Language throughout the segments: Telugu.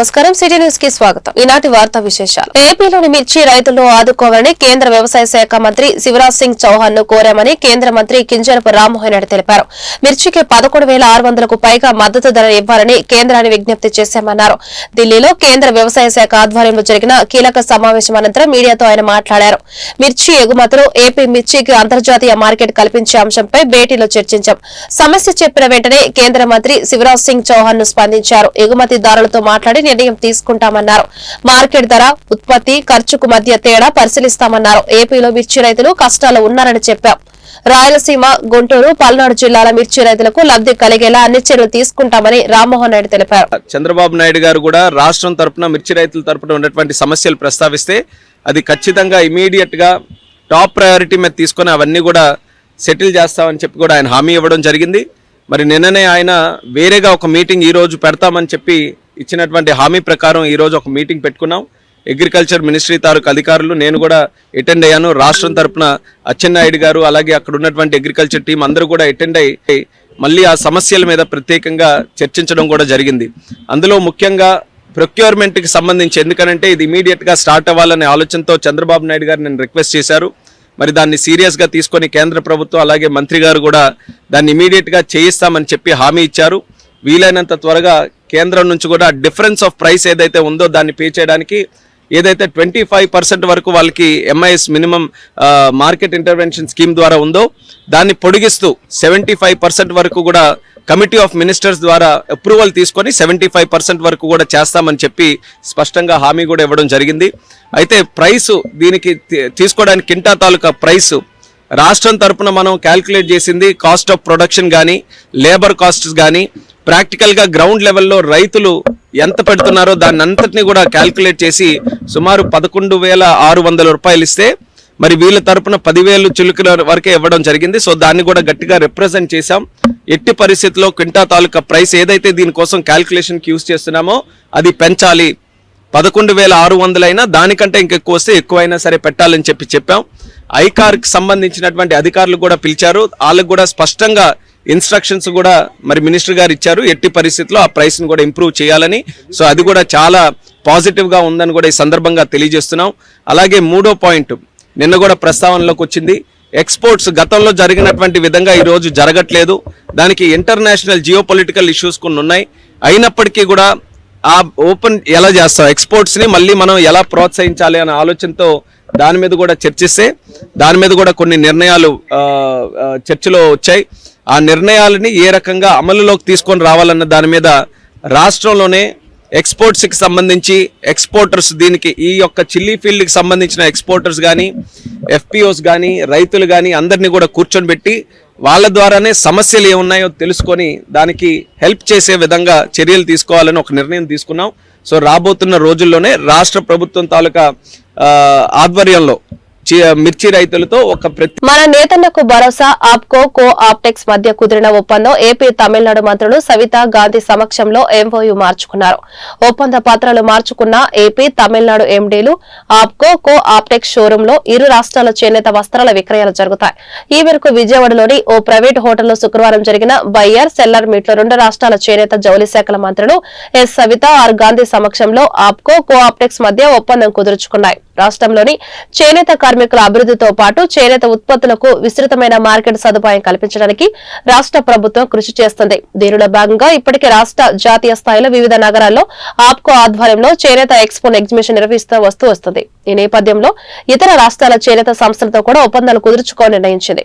నమస్కారం. సిటీ న్యూస్కి స్వాగతం. ఈనాటి వార్తా విశేషాలు. ఏపీలోని మిర్చి రైతులను ఆదుకోవాలని కేంద్ర వ్యవసాయ శాఖ మంత్రి శివరాజ్ సింగ్ చౌహాన్ను కోరామని కేంద్ర మంత్రి కింజరపు రామ్మోహన్ రెడ్డి తెలిపారు. మిర్చికి పదకొండు వేల ఆరు వందలకు పైగా మద్దతు ధర ఇవ్వాలని కేంద్రాన్ని విజ్ఞప్తి చేశామన్నారు. ఢిల్లీలో కేంద్ర వ్యవసాయ శాఖ ఆధ్వర్యంలో జరిగిన కీలక సమావేశం అనంతరం మీడియాతో ఆయన మాట్లాడారు. మిర్చి ఎగుమతులు ఏపీ మిర్చికి అంతర్జాతీయ మార్కెట్ కల్పించే అంశంపై భేటీలో చర్చించాం. సమస్య చెప్పిన వెంటనే కేంద్ర మంత్రి శివరాజ్ సింగ్ చౌహాన్ను స్పందించారు. ఎగుమతిదారులతో మాట్లాడి నిర్ణయం తీసుకుంటామన్నారు. మార్కెట్ ధర ఉత్పత్తి ఖర్చుకు మధ్య తేడా పరిశీలిస్తామన్నారు. ఏపీలో మిర్చి రైతులు కష్టాలు ఉన్నారని చెప్పాం. రాయలసీమ గుంటూరు పల్నాడు జిల్లాల మిర్చి రైతులకు లబ్ధి కలిగేలా అన్ని చర్యలు తీసుకుంటామని రామ్మోహన్ నాయుడు తెలిపారు. చంద్రబాబు నాయుడు గారు కూడా రాష్ట్రం తరపున మిర్చి రైతుల తరపున ఉన్నటువంటి సమస్యలు ప్రస్తావిస్తే అది ఖచ్చితంగా ఇమీడియట్గా టాప్ ప్రయారిటీ మీద తీసుకొని అవన్నీ కూడా సెటిల్ చేస్తామని చెప్పి కూడా ఆయన హామీ ఇవ్వడం జరిగింది. మరి నిన్ననే ఆయన వేరేగా ఒక మీటింగ్ ఈ రోజు పెడతామని చెప్పి ఇచ్చినటువంటి హామీ ప్రకారం ఈరోజు ఒక మీటింగ్ పెట్టుకున్నాం. అగ్రికల్చర్ మినిస్ట్రీ తాలూకు అధికారులు నేను కూడా అటెండ్ అయ్యాను. రాష్ట్రం తరపున అచ్చెన్నాయుడు గారు అలాగే అక్కడ ఉన్నటువంటి అగ్రికల్చర్ టీం అందరూ కూడా అటెండ్ అయ్యి మళ్ళీ ఆ సమస్యల మీద ప్రత్యేకంగా చర్చించడం కూడా జరిగింది. అందులో ముఖ్యంగా ప్రొక్యూర్మెంట్కి సంబంధించి ఎందుకనంటే ఇది ఇమీడియట్గా స్టార్ట్ అవ్వాలనే ఆలోచనతో చంద్రబాబు నాయుడు గారు నేను రిక్వెస్ట్ చేశారు. మరి దాన్ని సీరియస్గా తీసుకొని కేంద్ర ప్రభుత్వం అలాగే మంత్రి గారు కూడా దాన్ని ఇమీడియట్గా చేయిస్తామని చెప్పి హామీ ఇచ్చారు. వీలైనంత త్వరగా కేంద్రం నుంచి కూడా డిఫరెన్స్ ఆఫ్ ప్రైస్ ఏదైతే ఉందో దాన్ని పే చేయడానికి ఏదైతే ట్వంటీ ఫైవ్ పర్సెంట్ వరకు వాళ్ళకి MIS minimum market intervention scheme ద్వారా ఉందో దాన్ని పొడిగిస్తూ సెవెంటీ ఫైవ్ పర్సెంట్ వరకు కూడా కమిటీ ఆఫ్ మినిస్టర్స్ ద్వారా అప్రూవల్ తీసుకొని సెవెంటీ ఫైవ్ పర్సెంట్ వరకు కూడా చేస్తామని చెప్పి స్పష్టంగా హామీ కూడా ఇవ్వడం జరిగింది. అయితే ప్రైస్ దీనికి తీ- తీసుకోవడానికి కింటా తాలూకా ప్రైస్ రాష్ట్రం తరపున మనం క్యాల్కులేట్ చేసింది కాస్ట్ ఆఫ్ ప్రొడక్షన్ కానీ లేబర్ కాస్ట్స్ కానీ ప్రాక్టికల్గా గ్రౌండ్ లెవెల్లో రైతులు ఎంత పెడుతున్నారో దాన్ని అంతటిని కూడా క్యాల్కులేట్ చేసి సుమారు పదకొండు వేల ఆరు వందల రూపాయలు ఇస్తే మరి వీళ్ళ తరపున పదివేలు చిలుకల వరకే ఇవ్వడం జరిగింది. సో దాన్ని కూడా గట్టిగా రిప్రజెంట్ చేశాం. ఎట్టి పరిస్థితుల్లో క్వింటా తాలూకా ప్రైస్ ఏదైతే దీనికోసం క్యాల్కులేషన్కి యూస్ చేస్తున్నామో అది పెంచాలి. పదకొండు వేల ఆరు వందలైనా దానికంటే ఇంకెక్కువ వస్తే ఎక్కువైనా సరే పెట్టాలని చెప్పి చెప్పాం. ఐకార్కి సంబంధించినటువంటి అధికారులు కూడా పిలిచారు. వాళ్ళకు కూడా స్పష్టంగా ఇన్స్ట్రక్షన్స్ కూడా మరి మినిస్టర్ గారు ఇచ్చారు. ఎట్టి పరిస్థితుల్లో ఆ ప్రైస్ని కూడా ఇంప్రూవ్ చేయాలని. సో అది కూడా చాలా పాజిటివ్గా ఉందని కూడా ఈ సందర్భంగా తెలియజేస్తున్నాం. అలాగే మూడో పాయింట్ నిన్న కూడా ప్రస్తావనలోకి వచ్చింది. ఎక్స్పోర్ట్స్ గతంలో జరిగినటువంటి విధంగా ఈరోజు జరగట్లేదు. దానికి ఇంటర్నేషనల్ జియో పొలిటికల్ ఇష్యూస్ కొన్ని ఉన్నాయి. అయినప్పటికీ కూడా ఆ ఓపెన్ ఎలా చేస్తాం? ఎక్స్పోర్ట్స్ని మళ్ళీ మనం ఎలా ప్రోత్సహించాలి అనే ఆలోచనతో దాని మీద కూడా చర్చిస్తే దాని మీద కూడా కొన్ని నిర్ణయాలు చర్చలో వచ్చాయి. ఆ నిర్ణయాలని ఏ రకంగా అమలులోకి తీసుకొని రావాలన్న దాని మీద రాష్ట్రంలోనే ఎక్స్పోర్ట్స్కి సంబంధించి ఎక్స్పోర్టర్స్ దీనికి ఈ యొక్క చిల్లీ ఫీల్డ్కి సంబంధించిన ఎక్స్పోర్టర్స్ కానీ ఎఫ్పిఓస్ కానీ రైతులు కానీ అందరినీ కూడా కూర్చొని పెట్టి వాళ్ళ ద్వారానే సమస్యలు ఏమున్నాయో తెలుసుకొని దానికి హెల్ప్ చేసే విధంగా చర్యలు తీసుకోవాలని ఒక నిర్ణయం తీసుకున్నాం. సో రాబోతున్న రోజుల్లోనే రాష్ట్ర ప్రభుత్వం తాలూకా ఆధ్వర్యంలో మిర్చి రైతులతో ఒక మన నేతన్నకు భరోసా ఆప్కో కో ఆప్టెక్స్ మధ్య కుదిరిన ఒప్పందం ఏపీ తమిళనాడు మంత్రులు సవిత గాంధీ సమక్షంలో ఎంఓయు మార్చుకున్నారు. ఒప్పంద పత్రాలు మార్చుకున్న ఏపీ తమిళనాడు ఎండీలు ఆప్కో కో ఆప్టెక్స్ షోరూమ్లో ఇరు రాష్ట్రాల చేనేత వస్త్రాల విక్రయాలు జరుగుతాయి. ఈ మేరకు విజయవాడలోని ఓ ప్రైవేట్ హోటల్లో శుక్రవారం జరిగిన బయ్యర్ సెల్లర్ మీట్లో రెండు రాష్ట్రాల చేనేత జౌలి శాఖల మంత్రులు ఎస్ సవిత ఆర్ గాంధీ సమక్షంలో ఆప్కో కో ఆప్టెక్స్ మధ్య ఒప్పందం కుదుర్చుకున్నాయి. రాష్ట్రంలోని చేనేత కార్మికుల అభివృద్ధితో పాటు చేనేత ఉత్పత్తులకు విస్తృతమైన మార్కెట్ సదుపాయం కల్పించడానికి రాష్ట్ర ప్రభుత్వం కృషి చేస్తుంది. దీనిలో భాగంగా ఇప్పటికే రాష్ట్ర జాతీయ స్థాయిలో వివిధ నగరాల్లో ఆప్కో ఆధ్వర్యంలో చేనేత ఎక్స్పోన్ ఎగ్జిబిషన్ నిర్వహిస్తూ వస్తూ వస్తుంది. ఈ నేపథ్యంలో ఇతర రాష్ట్రాల చేనేత సంస్థలతో కూడా ఒప్పందాలు కుదుర్చుకోవాలని నిర్ణయించింది.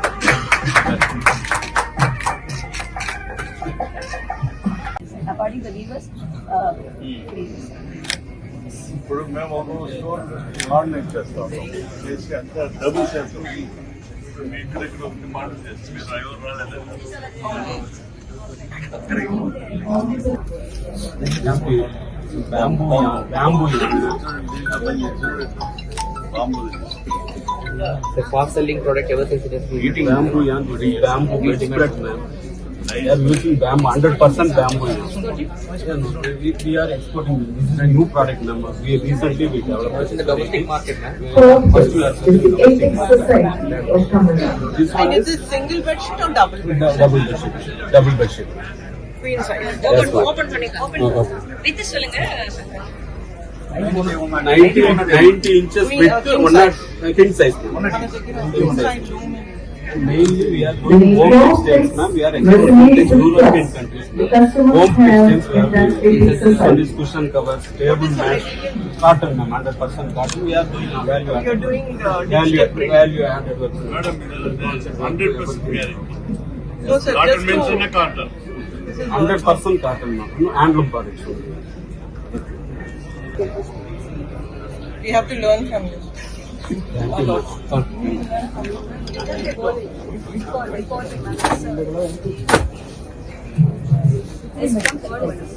మేము ఒక స్టోర్ ఆర్డినేట్ చేస్తాం చేసి అంత డబుల్ చేస్తాం ఇప్పుడు మీ ఇంటి దగ్గర ఒకటి మాట చేస్తే మీరు ఎవరు రాలేదా బ్యాంబూ బ్యాంబూ బాంబులు The fast selling product ever since it has been eating bamboo and bamboo getting it, ma'am. They are using BAM, 100% BAM oil. We are exporting. This is a new product number. We recently we developed. in the domestic market, man. First we are selling domestic market. This one And is is it single bed sheet or double bed? double bed sheet. Double bed sheet. Queen size. Yes, ma'am. Open பண்ணுங்க ஓபன் வித் சொல்லுங்க Shankar. 90 90 inches width, one king size. One Queen size room. Mainly we are going home distance, ma'am. We are exporting to European countries. Home distance, we have used solid cushion covers, table mats, cotton, ma'am, 100% cotton. We are doing value added. You are doing uh, value, value added hundred percent. No, sir, just mention a cotton. Hundred percent cotton, ma'am. No handloom products. We have to learn from you. Thank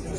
you,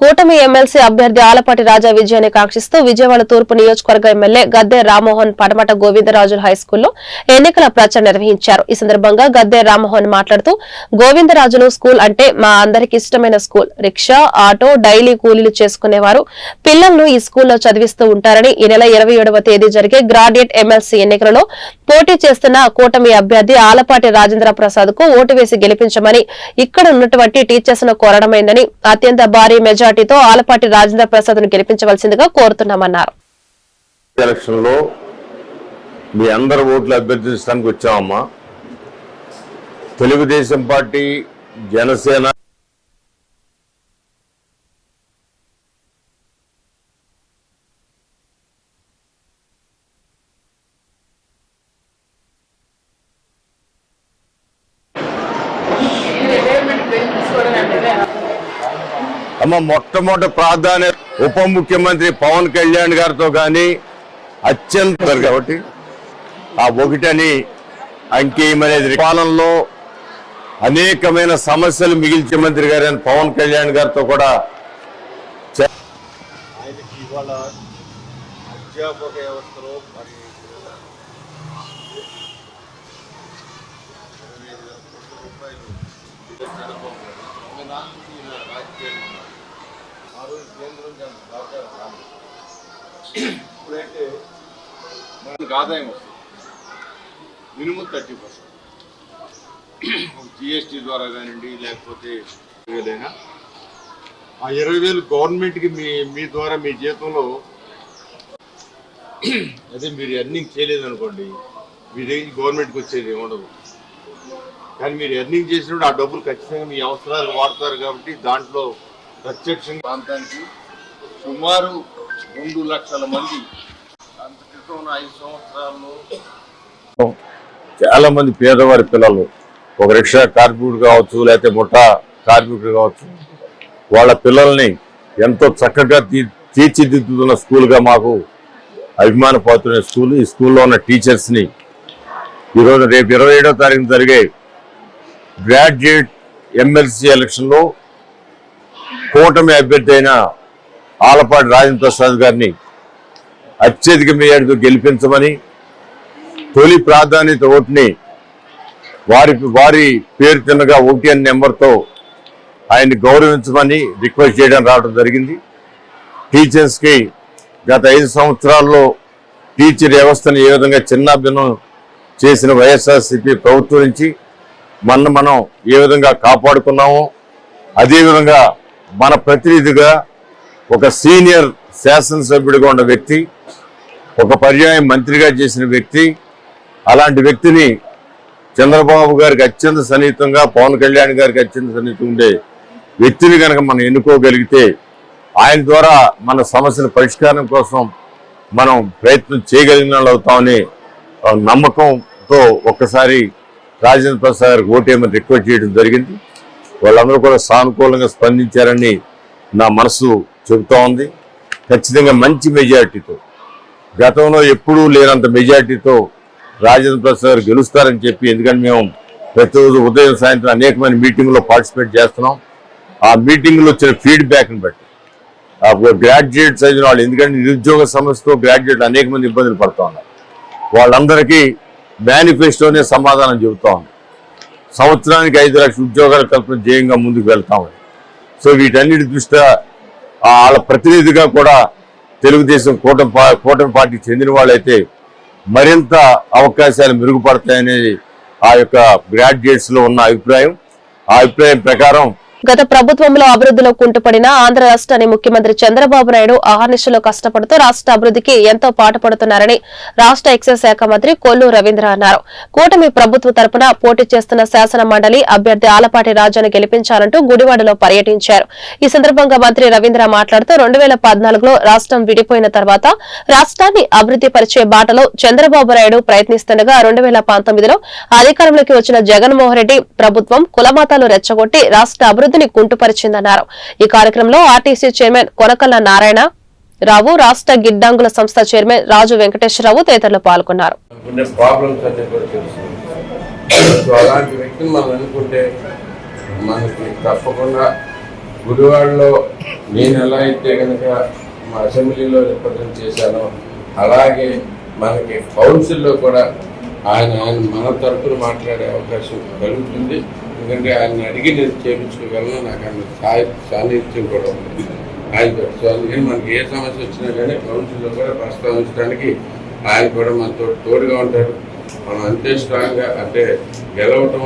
కూటమి ఎమ్మెల్సీ అభ్యర్థి ఆలపాటి రాజా విజయాన్ని కాంక్షిస్తూ విజయవాడ తూర్పు నియోజకవర్గ ఎమ్మెల్యే గద్దె రామ్మోహన్ పడమట గోవిందరాజుల హైస్కూల్లో ఎన్నికల ప్రచారం నిర్వహించారు. ఈ సందర్భంగా గద్దె రామ్మోహన్ మాట్లాడుతూ గోవిందరాజులు స్కూల్ అంటే మా అందరికి ఇష్టమైన స్కూల్. రిక్షా ఆటో డైలీ కూలీలు చేసుకునేవారు. పిల్లలను ఈ స్కూల్లో చదివిస్తూ ఉంటారని ఈ నెల ఇరవై ఏడవ తేదీ జరిగే గ్రాడ్యుయేట్ ఎమ్మెల్సీ ఎన్నికలలో పోటీ చేస్తున్న కూటమి అభ్యర్థి ఆలపాటి రాజేంద్ర ప్రసాద్కు ఓటు వేసి గెలిపించమని ఇక్కడ ఉన్నటువంటి టీచర్స్ను కోరడమైందని అత్యంత భారీ మెజార్టీతో ఆలపాటి రాజేంద్ర ప్రసాద్ను గెలిపించవలసిందిగా కోరుతున్నామన్నారు. మీ అందరి ఓట్లు అభ్యర్థించడానికి వచ్చామమ్మా తెలుగుదేశం పార్టీ జనసేన మొట్టమొదటి ప్రాధాన్యత ఉప ముఖ్యమంత్రి పవన్ కళ్యాణ్ గారితో కానీ అత్యంత కాబట్టి ఆ ఒకటని అంకేయమనేది పాలనలో అనేకమైన సమస్యలు మిగిల్చే మంత్రి గారైన పవన్ కళ్యాణ్ గారితో కూడా ఆయనకి ఇవాళ అధ్యాపక వ్యవస్థలో మరి ఇరవై ఐదు రూపాయలు చంద్రబాబు గారు. తొంభై నాలుగు నుంచి ఈయన రాజకీయాల్లో ఉన్నారు. ఆ రోజు కేంద్రం ఇప్పుడైతే మనకు ఆదాయం వస్తుంది. Minimum thirty percent. జిఎస్టీ ద్వారా కానివ్వండి లేకపోతే వేలైనా ఆ ఇరవై వేలు గవర్నమెంట్కి మీ మీ ద్వారా మీ జీతంలో అదే మీరు ఎర్నింగ్ చేయలేదు అనుకోండి మీ దగ్గర గవర్నమెంట్కి వచ్చేది ఉండదు కానీ మీరు ఎర్నింగ్ చేసినప్పుడు ఆ డబ్బులు ఖచ్చితంగా మీ అవసరాలు వాడతారు కాబట్టి దాంట్లో ప్రత్యక్షంగా ప్రాంతానికి సుమారు రెండు లక్షల మంది అంత క్రితం ఐదు సంవత్సరాల్లో చాలా మంది పేదవారి పిల్లలు ఒక రిక్షా కార్మికుడు కావచ్చు లేకపోతే ముఠా కార్మికుడు కావచ్చు వాళ్ళ పిల్లల్ని ఎంతో చక్కగా తీర్చిదిద్దుతున్న స్కూల్గా మాకు అభిమాన పాత్రున్న స్కూల్ ఈ స్కూల్లో ఉన్న టీచర్స్ని ఈరోజు రేపు ఇరవై ఏడో తారీఖున జరిగే గ్రాడ్యుయేట్ ఎమ్మెల్సీ ఎలక్షన్లో కూటమి అభ్యర్థి అయిన ఆలపాటి రాజేంద్ర ప్రసాద్ గారిని అత్యధిక మేయర్తో గెలిపించమని తొలి ప్రాధాన్యత ఓటుని వారి వారి పేరు చిన్నగా ఒకటి అని నెంబర్తో ఆయన్ని గౌరవించమని రిక్వెస్ట్ చేయడం రావడం జరిగింది. టీచర్స్కి గత ఐదు సంవత్సరాల్లో టీచర్ వ్యవస్థను ఏ విధంగా చిన్నాభిన్నం చేసిన వైఎస్ఆర్సీపీ ప్రభుత్వం నుంచి మన మనం ఏ విధంగా కాపాడుకున్నామో అదేవిధంగా మన ప్రతినిధిగా ఒక సీనియర్ శాసనసభ్యుడిగా ఉన్న వ్యక్తి ఒక పర్యాయం మంత్రిగా చేసిన వ్యక్తి అలాంటి వ్యక్తిని చంద్రబాబు గారికి అత్యంత సన్నిహితంగా పవన్ కళ్యాణ్ గారికి అత్యంత సన్నిహితంగా ఉండే వ్యక్తిని కనుక మనం ఎన్నుకోగలిగితే ఆయన ద్వారా మన సమస్యల పరిష్కారం కోసం మనం ప్రయత్నం చేయగలిగిన వాళ్ళు అవుతామని ఆ, నమ్మకంతో ఒక్కసారి రాజేంద్ర ప్రసాద్ గారికి ఓటేమని రిక్వెస్ట్ చేయడం జరిగింది. వాళ్ళందరూ కూడా సానుకూలంగా స్పందించారని నా మనసు చెబుతా ఉంది. ఖచ్చితంగా మంచి మెజారిటీతో గతంలో ఎప్పుడూ లేనంత మెజారిటీతో రాజేంద్ర ప్రసాద్ గారు గెలుస్తారని చెప్పి ఎందుకంటే మేము ప్రతిరోజు ఉదయం సాయంత్రం అనేకమైన మీటింగ్లో పార్టిసిపేట్ చేస్తున్నాం. ఆ మీటింగ్లో వచ్చిన ఫీడ్బ్యాక్ని బట్టి. ఆ అయిన వాళ్ళు ఎందుకంటే నిరుద్యోగ సమస్యతో గ్రాడ్యుయేట్లు అనేక మంది ఇబ్బందులు పడుతూ ఉన్నారు. వాళ్ళందరికీ మేనిఫెస్టోనే సమాధానం చెబుతా ఉంది. సంవత్సరానికి ఐదు లక్షల ఉద్యోగాల కల్పన ధ్యేయంగా ముందుకు వెళ్తామని సో వీటన్నిటి దృష్ట్యా వాళ్ళ ప్రతినిధిగా కూడా తెలుగుదేశం కూటమి పా- కూటమి పార్టీకి చెందిన వాళ్ళైతే మరింత అవకాశాలు మెరుగుపడతాయనేది ఆ యొక్క గ్రాడ్యుయేట్స్లో ఉన్న అభిప్రాయం. ఆ అభిప్రాయం ప్రకారం గత ప్రభుత్వంలో అభివృద్ధిలో కుంటుపడిన ఆంధ్ర రాష్ట్రాన్ని ముఖ్యమంత్రి చంద్రబాబు నాయుడు ఆహర్నిశలో కష్టపడుతూ రాష్ట్ర అభివృద్ధికి ఎంతో పాటుపడుతున్నారని రాష్ట్ర ఎక్సైజ్ శాఖ మంత్రి కొల్లు రవీంద్ర అన్నారు. కూటమి ప్రభుత్వ తరపున పోటీ చేస్తున్న శాసన మండలి అభ్యర్థి ఆలపాటి రాజాను గెలిపించాలంటూ గుడివాడలో పర్యటించారు. ఈ సందర్భంగా మంత్రి రవీంద్ర మాట్లాడుతూ రెండు వేల పద్నాలుగులో రాష్ట్రం విడిపోయిన తర్వాత రాష్ట్రాన్ని అభివృద్ధి పరిచే బాటలో చంద్రబాబు నాయుడు ప్రయత్నిస్తుండగా రెండు వేల పంతొమ్మిదిలో అధికారంలోకి వచ్చిన జగన్మోహన్ రెడ్డి ప్రభుత్వం కులమతాలు రెచ్చగొట్టి రాష్ట్ర అభివృద్ధిని కుంటుపరిచిందన్నారు ఈ కార్యక్రమంలో ఆర్టీసీ చైర్మన్ కొనకల్ల నారాయణ రావు రాష్ట్ర గిడ్డంగుల సంస్థ చైర్మన్ రాజు వెంకటేశ్వరరావు తదితరులు పాల్గొన్నారు. ఉండే మనకి తప్పకుండా గుడివాడలో నేను ఎలా అయితే కనుక మా అసెంబ్లీలో రిప్రజెంట్ చేశానో అలాగే మనకి కౌన్సిల్లో కూడా ఆయన ఆయన మన తరపున మాట్లాడే అవకాశం కలుగుతుంది. ఎందుకంటే ఆయన అడిగి నేను చేయించుకోగలను నాకు ఆయన సాయి సాన్నిహిత్యం కూడా ఉంది. ఆయన సో అందుకని మనకి ఏ సమస్య వచ్చినా కానీ కౌన్సిల్లో కూడా ప్రస్తావించడానికి ఆయన కూడా మనతో తోడుగా ఉంటారు మనం అంతే స్ట్రాంగ్గా అంటే గెలవటం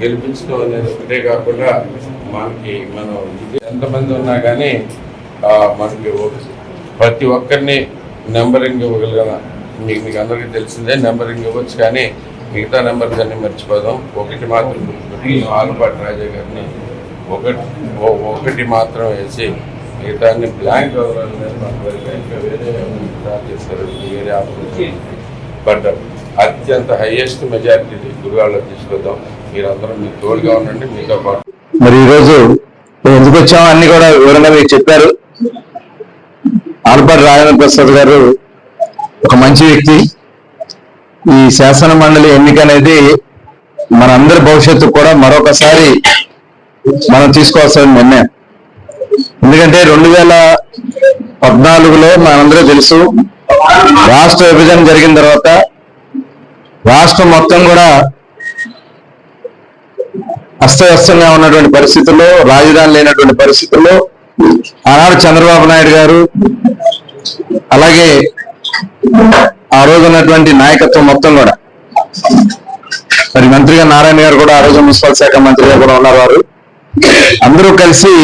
గెలిపించడం అనేది ఒకటే కాకుండా మనకి మనం ఎంతమంది ఉన్నా కానీ మనకి ప్రతి ఒక్కరిని నెంబరింగ్ ఇవ్వగలిగిన మీకు మీకు అందరికీ తెలిసిందే నెంబరింగ్ ఇవ్వచ్చు కానీ మిగతా నెంబర్స్ అన్ని మర్చిపోదాం. ఒకటి మాత్రం గుర్తుపెట్టి ఆలుపాటి రాజా గారిని ఒకటి ఒకటి మాత్రం వేసి మిగతా అన్ని బ్లాంక్ వేరే ఇంకా వేరే చేస్తారు వేరే ఆపరేషన్ బట్ అత్యంత హైయెస్ట్ మెజారిటీ గురువాళ్ళలో తీసుకొద్దాం. మీరందరూ మీకు తోడుగా ఉండండి మీతో పాటు మరి ఈరోజు ఎందుకు వచ్చామో అన్ని కూడా వివరంగా మీకు చెప్పారు. ఆల్పాటి రాజేంద్ర ప్రసాద్ గారు ఒక మంచి వ్యక్తి. ఈ శాసన మండలి ఎన్నిక అనేది మనందరి భవిష్యత్తు కూడా మరొకసారి మనం తీసుకోవాల్సిన నిర్ణయం. ఎందుకంటే రెండు వేల పద్నాలుగులో మనందరూ తెలుసు రాష్ట్ర విభజన జరిగిన తర్వాత రాష్ట్రం మొత్తం కూడా అస్తవ్యస్తంగా ఉన్నటువంటి పరిస్థితుల్లో రాజధాని లేనటువంటి పరిస్థితుల్లో ఆనాడు చంద్రబాబు నాయుడు గారు అలాగే ఆ రోజు ఉన్నటువంటి నాయకత్వం మొత్తం కూడా. మరి మంత్రిగా నారాయణ గారు కూడా ఆ రోజు మున్సిపల్ శాఖ మంత్రిగా కూడా ఉన్నారు వారు. అందరూ కలిసి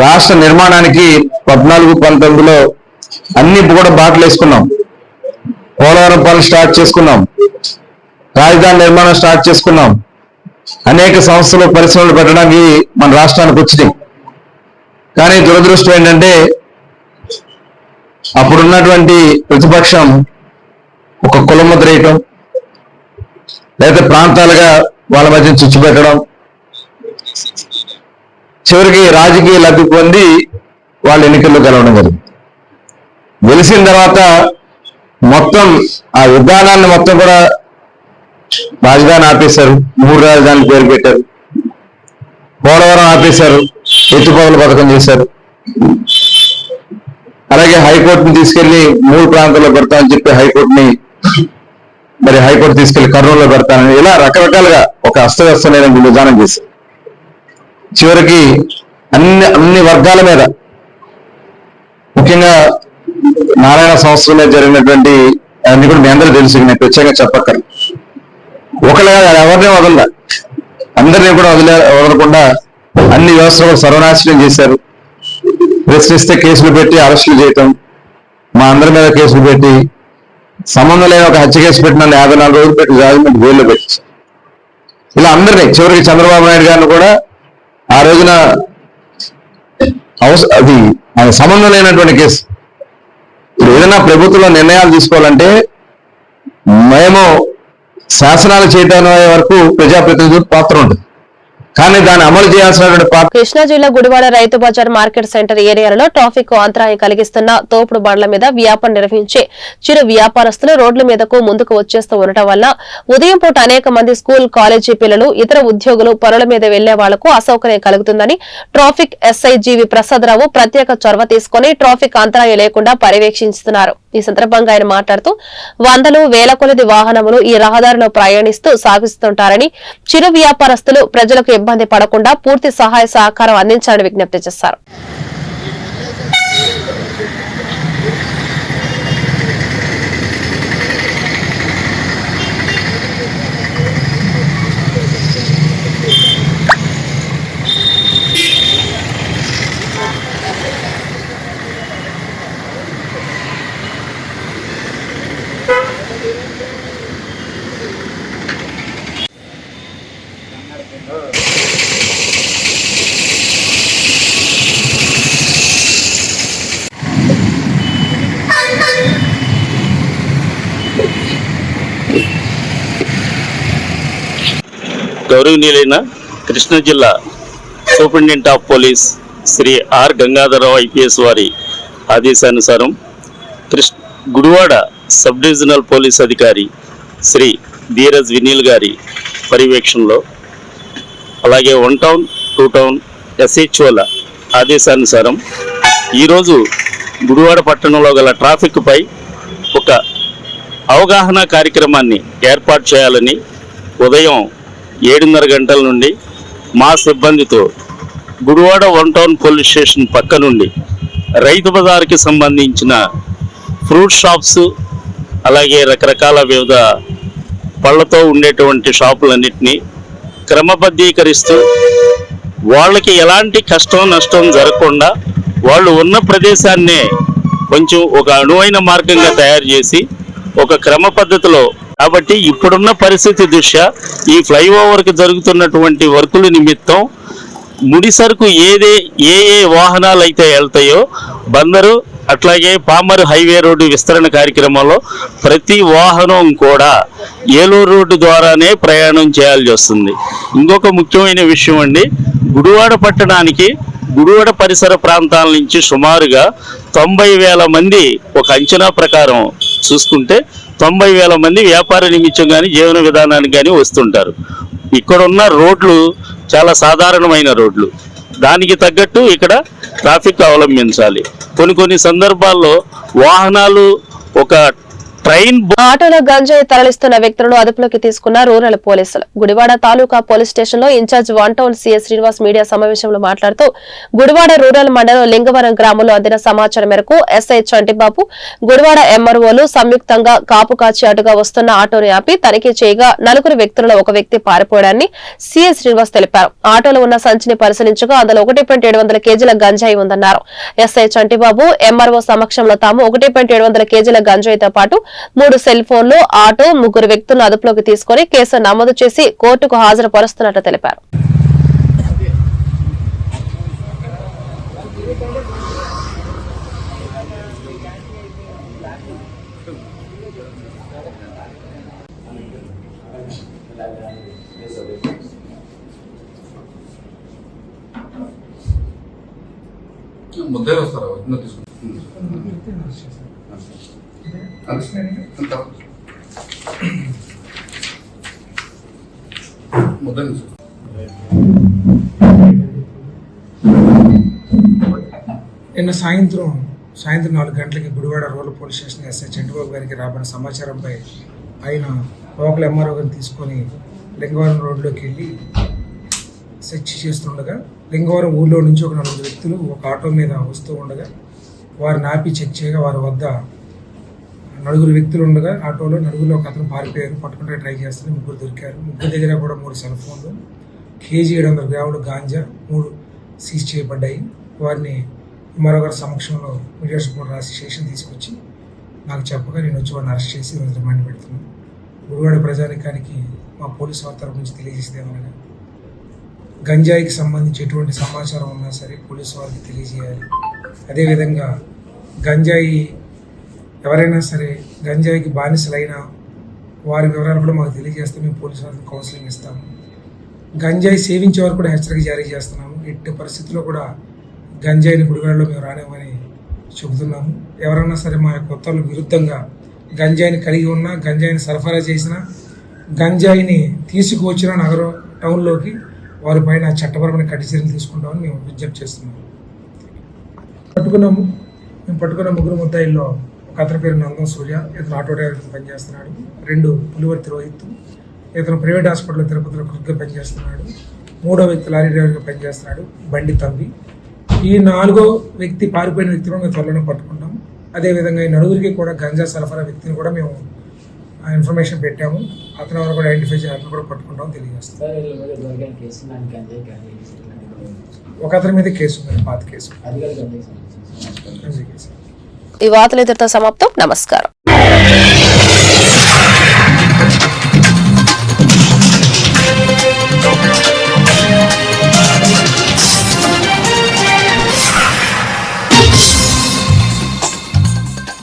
రాష్ట్ర నిర్మాణానికి పద్నాలుగు పంతొమ్మిదిలో అన్ని కూడా బాటలు వేసుకున్నాం. పోలవరం పనులు స్టార్ట్ చేసుకున్నాం. రాజధాని నిర్మాణం స్టార్ట్ చేసుకున్నాం. అనేక సంస్థలు పరిశ్రమలు పెట్టడానికి మన రాష్ట్రానికి వచ్చినాయి. కానీ దురదృష్టం ఏంటంటే అప్పుడున్నటువంటి ప్రతిపక్షం ఒక కులముద్ర వేయటం లేదా ప్రాంతాలుగా వాళ్ళ మధ్య చుచ్చిపెట్టడం చివరికి రాజకీయ లబ్ధి పొంది వాళ్ళు ఎన్నికల్లో గెలవడం జరిగింది. గెలిచిన తర్వాత మొత్తం ఆ విధానాన్ని మొత్తం కూడా రాజధాని ఆపేశారు. మూడు రాజధాని పేరు పెట్టారు. పోలవరం ఆపేశారు. ఎత్తుపోగల పథకం చేశారు. అలాగే హైకోర్టుని తీసుకెళ్ళి మూడు ప్రాంతాల్లో పెడతామని చెప్పి హైకోర్టుని మరి హైకోర్టు తీసుకెళ్ళి కర్నూలులో పెడతానని ఇలా రకరకాలుగా ఒక అస్తవ్యస్తమైన విధానం చేశారు. చివరికి అన్ని అన్ని వర్గాల మీద ముఖ్యంగా నారాయణ సంవత్సరంలో జరిగినటువంటి అన్ని కూడా మీ అందరూ తెలుసు నేను ప్రత్యేకంగా చెప్పక్కర్లేదు. ఒకళ్ళ ఎవరిని వదలలే. అందరినీ కూడా వదిలే వదలకుండా అన్ని వ్యవస్థలు సర్వనాశనం చేశారు. ప్రశ్నిస్తే కేసులు పెట్టి అరెస్టులు చేయటం మా అందరి మీద కేసులు పెట్టి సంబంధం లేని ఒక హత్య కేసు పెట్టిన యాభై నాలుగు రోజులు పెట్టి రాజమండ్రి జైల్లో పెట్టి ఇలా అందరినీ చివరికి చంద్రబాబు నాయుడు గారిని కూడా ఆ రోజున అవస అది ఆయన సంబంధం లేనటువంటి కేసు. ఇప్పుడు ఏదైనా ప్రభుత్వంలో నిర్ణయాలు తీసుకోవాలంటే మేము శాసనాలు చేయడం వరకు ప్రజాప్రతినిధుల పాత్ర ఉంటుంది. కానీ దాన్ని అమలు చేయాల్సినటువంటి కృష్ణా జిల్లా గుడివాడ రైతు బజార్ మార్కెట్ సెంటర్ ఏరియాలలో ట్రాఫిక్కు అంతరాయం కలిగిస్తున్న తోపుడు బండ్ల మీద వ్యాపారం నిర్వహించే చిరు వ్యాపారస్తులు రోడ్ల మీదకు ముందుకు వచ్చేస్తూ ఉండటం వల్ల ఉదయం పూట అనేక మంది స్కూల్ కాలేజీ పిల్లలు ఇతర ఉద్యోగులు పనుల మీద వెళ్ళే వాళ్ళకు అసౌకర్యం కలుగుతుందని ట్రాఫిక్ ఎస్ఐ జీవి ప్రసాదరావు ప్రత్యేక చొరవ తీసుకుని ట్రాఫిక్ అంతరాయం లేకుండా పర్యవేక్షిస్తున్నారు. ఈ సందర్భంగా ఆయన మాట్లాడుతూ వందలు వేల కొలది వాహనములు ఈ రహదారిలో ప్రయాణిస్తూ సాగిస్తుంటారని చిరు వ్యాపారస్తులు ప్రజలకు ఇబ్బంది పడకుండా పూర్తి సహాయ సహకారం అందించాలని విజ్ఞప్తి చేశారు. గౌరవనీయులైన కృష్ణా జిల్లా superintendent of police Shri R Gangadhararao IPS వారి ఆదేశానుసారం Krishna Gudivada sub divisional police అధికారి శ్రీ ధీరజ్ వినీల్ గారి పర్యవేక్షణలో అలాగే వన్ టౌన్ టూ టౌన్ ఎస్హెచ్ఓల ఆదేశానుసారం ఈరోజు గుడివాడ పట్టణంలో గల ట్రాఫిక్పై ఒక అవగాహన కార్యక్రమాన్ని ఏర్పాటు చేయాలని ఉదయం ఏడున్నర గంటల నుండి మా సిబ్బందితో Gudivada one town police station పక్క నుండి రైతు బజార్కి సంబంధించిన ఫ్రూట్ షాప్స్ అలాగే రకరకాల వివిధ పళ్ళతో ఉండేటువంటి షాపులన్నింటినీ క్రమబద్ధీకరిస్తూ వాళ్ళకి ఎలాంటి కష్టం నష్టం జరగకుండా వాళ్ళు ఉన్న ప్రదేశాన్నే కొంచెం ఒక అనువైన మార్గంగా తయారు చేసి ఒక క్రమ పద్ధతిలో కాబట్టి ఇప్పుడున్న పరిస్థితి దృష్ట్యా ఈ ఫ్లైఓవర్కి జరుగుతున్నటువంటి వర్కుల నిమిత్తం ముడి సరుకు ఏదే ఏ ఏ వాహనాలు అయితే వెళ్తాయో బందరు అట్లాగే పామర్ హైవే రోడ్డు విస్తరణ కార్యక్రమంలో ప్రతి వాహనం కూడా ఏలూరు రోడ్డు ద్వారానే ప్రయాణం చేయాల్సి వస్తుంది. ఇంకొక ముఖ్యమైన విషయం అండి గుడివాడ పట్టణానికి గుడివాడ పరిసర ప్రాంతాల నుంచి సుమారుగా తొంభై వేల మంది ఒక అంచనా ప్రకారం చూసుకుంటే తొంభై వేల మంది వ్యాపార నిమిత్తం కానీ జీవన విధానానికి కానీ వస్తుంటారు. ఇక్కడ ఉన్న రోడ్లు చాలా సాధారణమైన రోడ్లు. దానికి తగ్గట్టు ఇక్కడ ట్రాఫిక్ అవలంబించాలి. కొన్ని కొన్ని సందర్భాల్లో వాహనాలు ఒక ట్రైన్ ఆటోలో గంజాయి తరలిస్తున్న వ్యక్తులను అదుపులోకి తీసుకున్న రూరల్ పోలీసులు. గుడివాడ తాలూకా పోలీస్ స్టేషన్లో incharge one town CS Srinivas media సమావేశంలో మాట్లాడుతూ గుడివాడ రూరల్ మండలం లింగవరం గ్రామంలో అందిన సమాచారం మేరకు ఎస్ఐ చంటిబాబు గుడివాడ ఎంఆర్ఓలు సంయుక్తంగా కాపు కాచి అటుగా వస్తున్న ఆటోని ఆపి తనిఖీ చేయగా నలుగురు వ్యక్తులలో ఒక వ్యక్తి పారిపోయాడని సీఎస్ శ్రీనివాస్ తెలిపారు. ఆటోలో ఉన్న సంచిని పరిశీలించగా అందులో ఒకటి పాయింట్ ఏడు వందల కేజీల గంజాయి ఉందన్నారు. ఎస్ఐ చంటిబాబు ఎంఆర్ఓ సమక్షంలో తాము ఒకటి పాయింట్ ఏడు వందల కేజీల గంజాయితో పాటు మూడు సెల్ ఫోన్లు ఆటో ముగ్గురు వ్యక్తులను అదుపులోకి తీసుకుని కేసు నమోదు చేసి కోర్టుకు హాజరుపరుస్తున్నట్లు తెలిపారు. ముద్దే వస్తారా? వద్ద తీసుకుంటాం ముద్ద నిన్న సాయంత్రం సాయంత్రం నాలుగు గంటలకి Gudivada rural police station SI Chandrababu గారికి రాబడిన సమాచారంపై ఆయన లోకల్ ఎంఆర్ఓ గారిని తీసుకొని లింగవరం రోడ్లోకి వెళ్ళి సెర్చ్ చేస్తుండగా లింగవరం ఊళ్ళో నుంచి ఒక నలుగురు వ్యక్తులు ఒక ఆటో మీద వస్తూ ఉండగా వారిని ఆపి చెక్ చేయగా వారి వద్ద నలుగురు వ్యక్తులు ఉండగా ఆటోలో నలుగురులో ఒక అతను పారిపోయారు పట్టుకుంటే ట్రై చేస్తే ముగ్గురు దొరికారు. ముగ్గురు దగ్గర కూడా మూడు సెల్ ఫోన్లు కేజీ ఏడు వందల గ్రాములు గాంజా మూడు సీజ్ చేయబడ్డాయి. వారిని మరొకరి సమక్షంలో మీడియా రిపోర్ట్ రాసి స్టేషన్ తీసుకొచ్చి నాకు చెప్పగా నేను వచ్చి వాడిని అరెస్ట్ చేసి రోజు రిమాండ్ పెడుతున్నాను. గుడివాడ ప్రజానికానికి మా పోలీసు వారి తరపు నుంచి తెలియజేసేది గంజాయికి సంబంధించి ఎటువంటి సమాచారం ఉన్నా సరే పోలీసు వారికి తెలియజేయాలి. అదేవిధంగా గంజాయి ఎవరైనా సరే గంజాయికి బానిసలైనా వారి వివరాలు కూడా మాకు తెలియజేస్తే మేము పోలీసు వారికి కౌన్సిలింగ్ ఇస్తాము గంజాయి సేవించే వారు కూడా హెచ్చరిక జారీ చేస్తున్నాము. ఎట్టి పరిస్థితుల్లో కూడా గంజాయిని గుడివాడలో మేము రానివ్వని చెబుతున్నాము. ఎవరన్నా సరే మా యొక్క ఉత్తర్వులకు విరుద్ధంగా గంజాయిని కలిగి ఉన్నా గంజాయిని సరఫరా చేసినా గంజాయిని తీసుకువచ్చిన నగరం టౌన్లోకి వారి పైన చట్టపరమైన కఠిన చర్యలు తీసుకుంటామని మేము విజ్ఞప్తి చేస్తున్నాము. పట్టుకున్నాము మేము పట్టుకున్న ముగ్గురు ముద్దాయిల్లో ఒక అతని పేరు నందం సూర్య ఇతను ఆటో డ్రైవర్ పనిచేస్తున్నాడు. రెండు పులివర్తి రోహిత్ ఇతను ప్రైవేట్ హాస్పిటల్లో తిరుపతిలో కుక్గా పనిచేస్తున్నాడు. మూడో వ్యక్తి లారీ డ్రైవర్గా పనిచేస్తున్నాడు బండి తవ్వి ఈ నాలుగో వ్యక్తి పారిపోయిన వ్యక్తిని మేము త్వరలోనే పట్టుకుంటాం అదేవిధంగా ఈ నలుగురికి కూడా గంజా సరఫరా వ్యక్తిని కూడా మేము ఇన్ఫర్మేషన్ పెట్టాము. అతను ఎవరు కూడా ఐడెంటిఫై చేయాలని కూడా పట్టుకుంటాం తెలియజేస్తాం. ఒక అతని మీద కేసు ఉంది? పాత కేసు కేసు. ఈ వార్తలు ఇతరుతో సమాప్తం. నమస్కారం.